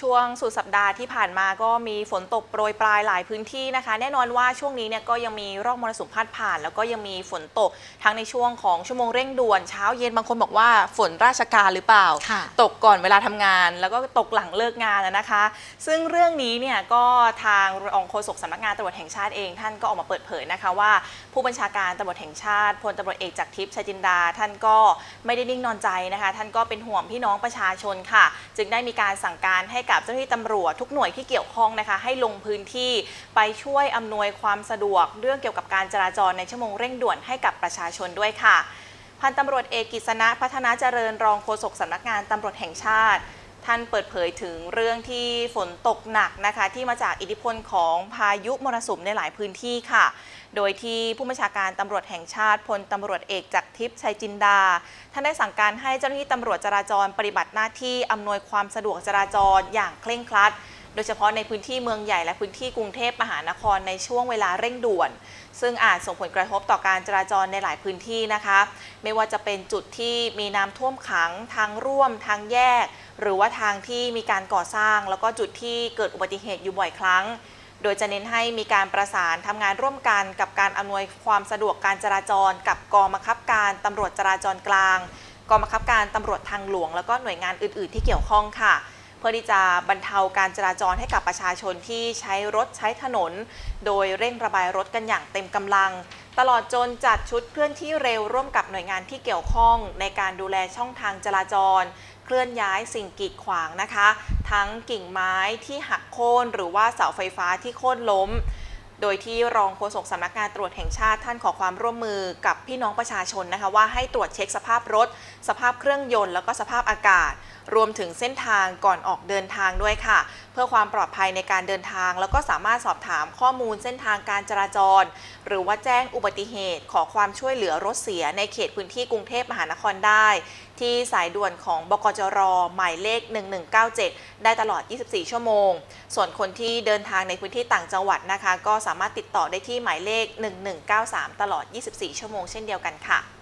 ช่วงสุดสัปดาห์ที่ผ่านมาก็มีฝนตกโปรยปลายหลายพื้นที่นะคะ แน่นอนว่าช่วงนี้เนี่ยก็ยังมีร่องมรสุมพาดผ่าน แล้วก็ยังมีฝนตกทั้งในช่วงของชั่วโมงเร่งด่วนเช้าเย็นบางคนบอกว่าฝนราชการหรือเปล่าค่ะตกก่อนเวลาทำงาน แล้วก็ตกหลังเลิกงานนะนะคะ ซึ่งเรื่องนี้เนี่ยก็ทางรองโฆษกสำนักงานตำรวจแห่งชาติเองท่านก็ออกมาเปิดเผยนะคะว่า ผู้บัญชาการตำรวจแห่งชาติพลตำรวจเอกจากทิพย์ชัยจินดา ท่านก็ไม่ได้นิ่งนอนใจนะคะ ท่านก็เป็นห่วงพี่น้องประชาชนค่ะ จึงได้มีการสั่งการให้กับเจ้าหน้าที่ตำรวจทุกหน่วยที่เกี่ยวข้องนะคะ ให้ลงพื้นที่ไปช่วยอำนวยความสะดวก เรื่องเกี่ยวกับการจราจรในชั่วโมงเร่งด่วนให้กับประชาชนด้วยค่ะ พันตำรวจเอกกิษณะพัฒนาเจริญรองโฆษกสำนักงานตำรวจแห่งชาติ ท่านเปิดเผยถึงเรื่องที่ฝนตกหนักนะคะ ที่มาจากอิทธิพลของพายุมรสุมในหลายพื้นที่ค่ะ โดยที่ผู้บัญชาการตำรวจแห่งชาติพลตำรวจเอกจากทิพย์ชัยจินดา ท่านได้สั่งการให้เจ้าหน้าที่ตำรวจจราจรปฏิบัติหน้าที่อำนวยความสะดวกจราจรอย่างเคร่งครัดโดยเฉพาะในพื้นที่เมืองใหญ่และพื้นที่กรุงเทพมหานครในช่วงเวลาเร่งด่วน ซึ่งอาจส่งผลกระทบต่อการจราจรในหลายพื้นที่นะคะ ไม่ว่าจะเป็นจุดที่มีน้ำท่วมขังทางร่วมทางแยก หรือว่าทางที่มีการก่อสร้าง แล้วก็จุดที่เกิดอุบัติเหตุอยู่บ่อยครั้ง โดยจะเน้นให้มีการประสานทำงานร่วมกันกับการอำนวยความสะดวกการจราจร กับกองบังคับการตำรวจจราจรกลางกองบังคับการตำรวจทางหลวง แล้วก็หน่วยงานอื่น ๆ ที่เกี่ยวข้องค่ะ เพื่อที่จะบรรเทาการจราจรให้กับประชาชนที่ใช้รถใช้ถนน โดยเร่งระบายรถกันอย่างเต็มกำลัง ตลอดจนจัดชุดเคลื่อนที่เร็วร่วมกับหน่วยงานที่เกี่ยวข้องในการดูแลช่องทางจราจร เคลื่อนย้ายสิ่งกีดขวางนะคะ ทั้งกิ่งไม้ที่หักโค่นหรือว่าเสาไฟฟ้าที่โค่นล้ม โดยที่รองโฆษกสำนักงานตรวจแห่งชาติท่านขอความร่วมมือกับพี่น้องประชาชนนะคะว่าให้ตรวจเช็คสภาพรถ สภาพเครื่องยนต์แล้วก็สภาพอากาศรวมถึงเส้นทางก่อนออกเดินทางด้วยค่ะ เพื่อความปลอดภัยในการเดินทาง แล้วก็สามารถสอบถามข้อมูลเส้นทางการจราจร หรือว่าแจ้งอุบัติเหตุ ขอความช่วยเหลือรถเสียในเขตพื้นที่กรุงเทพมหานครได้ ที่สายด่วนของบกจรหมายเลข 1197 ได้ตลอด 24 ชั่วโมง ส่วนคนที่เดินทางในพื้นที่ต่างจังหวัดนะคะ ก็สามารถติดต่อได้ที่หมายเลข 1193 ตลอด 24 ชั่วโมงเช่นเดียวกันค่ะ